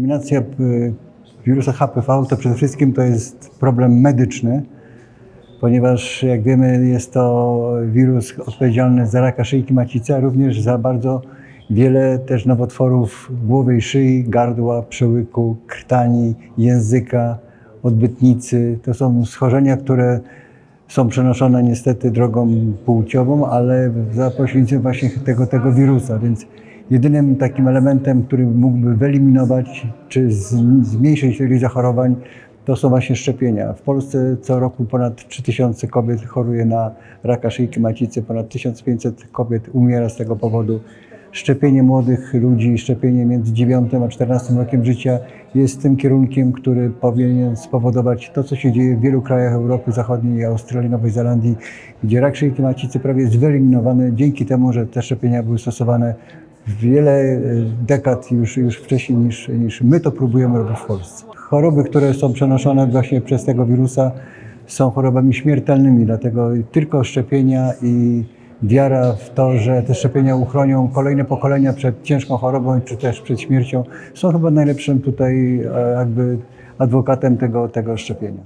Eliminacja y, wirusa HPV to przede wszystkim to jest problem medyczny, ponieważ jak wiemy jest to wirus odpowiedzialny za raka szyjki macicy, a również za bardzo wiele też nowotworów głowy i szyi, gardła, przełyku, krtani, języka, odbytnicy. To są schorzenia, które są przenoszone niestety drogą płciową, ale za pośrednictwem właśnie tego, tego wirusa, więc jedynym takim elementem, który mógłby wyeliminować czy zmniejszyć ilość zachorowań, to są właśnie szczepienia. W Polsce co roku ponad 3000 kobiet choruje na raka szyjki macicy, ponad 1500 kobiet umiera z tego powodu. Szczepienie młodych ludzi, szczepienie między 9 a 14 rokiem życia jest tym kierunkiem, który powinien spowodować to, co się dzieje w wielu krajach Europy Zachodniej, Australii, Nowej Zelandii, gdzie rak szyjki macicy prawie jest wyeliminowany dzięki temu, że te szczepienia były stosowane wiele e, dekad już, już wcześniej niż, niż my to próbujemy robić w Polsce. Choroby, które są przenoszone właśnie przez tego wirusa są chorobami śmiertelnymi, dlatego tylko szczepienia i wiara w to, że te szczepienia uchronią kolejne pokolenia przed ciężką chorobą czy też przed śmiercią są chyba najlepszym tutaj e, jakby adwokatem tego, tego szczepienia.